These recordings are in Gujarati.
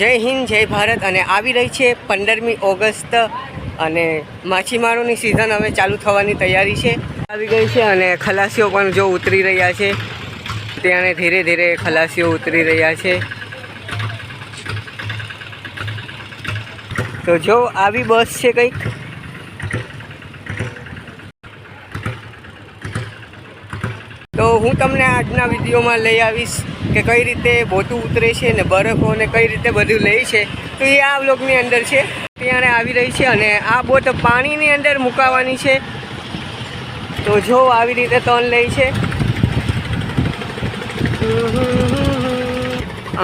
જય હિન્દ, જય ભારત અને આવી રહી છે પંદરમી ઓગસ્ટ અને માછીમારોની સિઝન હવે ચાલુ થવાની તૈયારી છે. આવી ગઈ છે અને ખલાસીઓ પણ જો ઉતરી રહ્યા છે ત્યાં ધીરે ધીરે ખલાસીઓ ઉતરી રહ્યા છે. તો જો આવી બસ છે કંઈક. તો હું તમને આજના વિડીયોમાં લઈ આવીશ કે કઈ રીતે બોટું ઉતરે છે ને બરફો ને કઈ રીતે બધું લે છે. તો એ આ બ્લોકની અંદર છે. ત્યાં આવી રહી છે અને આ બોટ પાણીની અંદર મુકાવાની છે. તો જો આવી રીતે તન લે છે.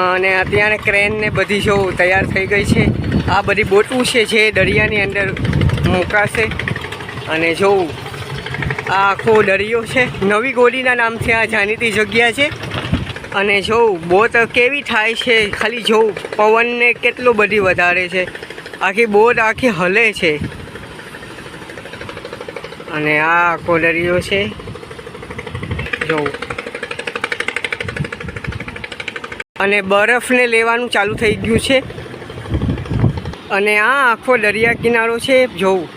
અને અત્યારે ક્રેનને બધી જો તૈયાર થઈ ગઈ છે. આ બધી બોટું છે જે દરિયાની અંદર મુકાશે. અને જોવું આ આખો દરિયો છે. નવી ગોડીના નામથી આ જાણીતી જગ્યા છે. અને જોઉં બોટ કેવી થાય છે, ખાલી જોઉં પવનને કેટલો બધી વધારે છે. આખી બોટ આખી હલે છે. અને આ આખો દરિયો છે. જોઉં અને બરફને લેવાનું ચાલુ થઈ ગયું છે. અને આ આખો દરિયા કિનારો છે. જોઉં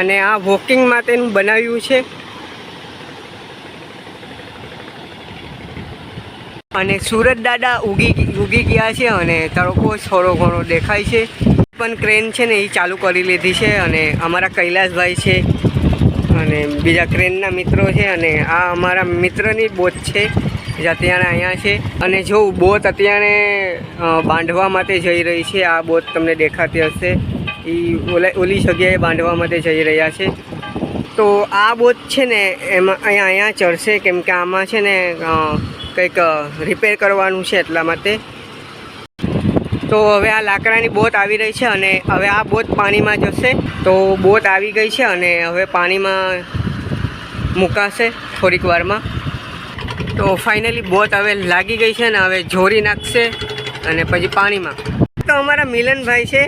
અને આ વોકિંગ માટેનું બનાવ્યું છે. અને સુરત દાદા ઉગી ઉગી ગયા છે અને તડકો થોડો ઘણો દેખાય છે. પણ ક્રેન છે ને એ ચાલુ કરી લીધી છે અને અમારા કૈલાસભાઈ છે અને બીજા ક્રેનના મિત્રો છે અને આ અમારા મિત્રની બોટ છે જે અત્યારે અહીંયા છે. અને જો બોટ અત્યારે બાંધવા માટે જઈ રહી છે, આ બોટ તમને દેખાતી હશે. એ ઓલા ઓલી જગ્યાએ બાંધવા માટે જઈ રહ્યા છે. તો આ બોટ છે ને, એમાં અહીંયા અહીંયા ચડશે, કેમ કે આમાં છે ને કંઈક રિપેર કરવાનું છે એટલા માટે. તો હવે આ લાકડાની બોટ આવી રહી છે અને હવે આ બોટ પાણીમાં જશે. તો બોટ આવી ગઈ છે અને હવે પાણીમાં મુકાશે થોડીક વારમાં. તો ફાઇનલી બોટ હવે લાગી ગઈ છે ને, હવે જોરી નાખશે અને પછી પાણીમાં. તો અમારા મિલનભાઈ છે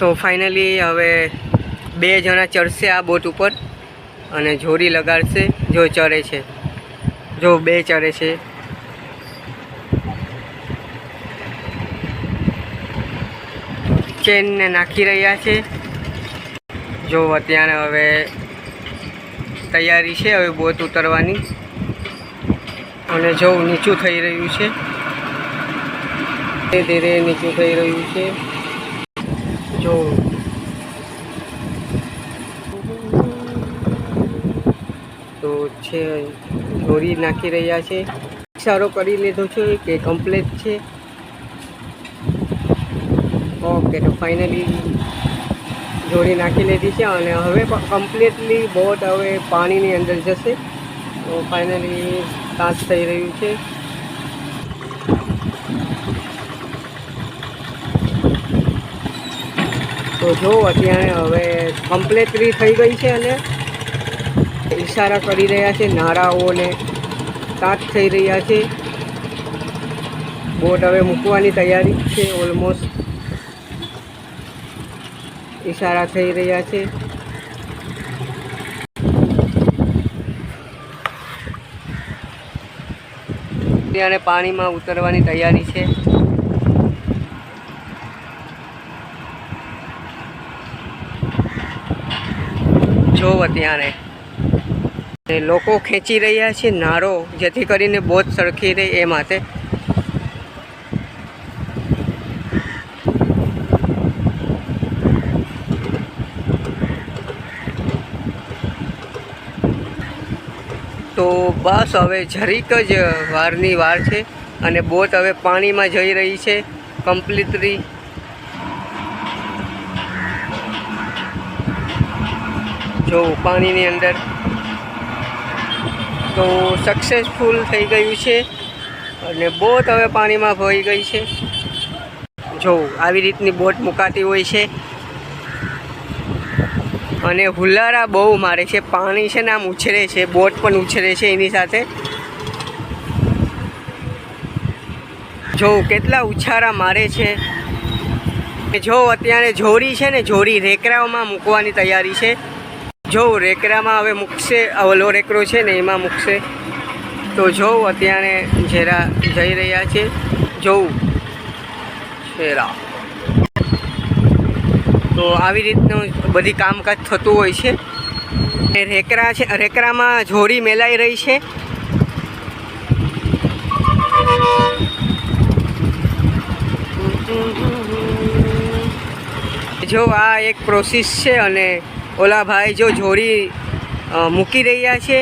તો ફાઇનલી હવે બે જણા ચડશે આ બોટ ઉપર અને જોરી લગાડશે, જો ચડે છે. જો બે ચડે છે. ચેનને નાખી રહ્યા છે. જો અત્યારે હવે તૈયારી છે હવે બોટ ઉતરવાની. અને જો નીચું થઈ રહ્યું છે. ધીરે ધીરે નીચું થઈ રહ્યું છે. જો. તો છે ચોરી નાખી રહ્યા છે. ઇશારો કરી લીધો છે કે કમ્પ્લેટ છે. ઓકે, તો ફાઇનલી જોડી નાખી લીધી છે અને હવે કમ્પ્લીટલી બોટ હવે પાણીની અંદર જશે. તો ફાઇનલી કાચ થઈ રહ્યું છે. તો જો, અત્યારે હવે કમ્પ્લેટરી થઈ ગઈ છે અને ઈશારા કરી રહ્યા છે, નારાઓને કાચ થઈ રહ્યા છે. બોટ હવે મૂકવાની તૈયારી છે ઓલમોસ્ટ ઈશારા થઈ રહ્યા છે. અને પાણીમાં ઉતરવાની તૈયારી છે. જો અત્યારે લોકો ખેંચી રહ્યા છે, નારો, જેથી કરીને બોટ સરખી રહે એ માટે. તો બસ હવે જરીક જ વારની વાર છે, અને બોટ હવે પાણીમાં જઈ રહી છે કમ્પ્લીટલી જો પાણીની અંદર તો સક્સેસફુલ થઈ ગયું છે અને બોટ હવે પાણીમાં ભઈ ગઈ છે. જો આવી રીતની બોટ મુકાતી હોય છે. અને હુલારા બહુ મારે છે, પાણી છે ને આમ ઉછરે છે, બોટ પણ ઉછરે છે એની સાથે. જો કેટલા ઉછારા મારે છે. જો અત્યારે જોરી છે ને, જોરી રેકરાઓમાં મૂકવાની તૈયારી છે. જો રેકરામાં હવે મૂકશે અવલો રેકરો છે ને, એમાં મૂકશે. તો જોઉં અત્યારે જેરા જઈ રહ્યા છે જોઉં શેરા. તો આવી રીતનું બધી કામકાજ થતું હોય છે. રેકરા છે, રેકરામાં જોડી મેલાઈ રહી છે. જો આ એક પ્રોસેસ છે અને ઓલા ભાઈ જો જોડી મૂકી રહ્યા છે.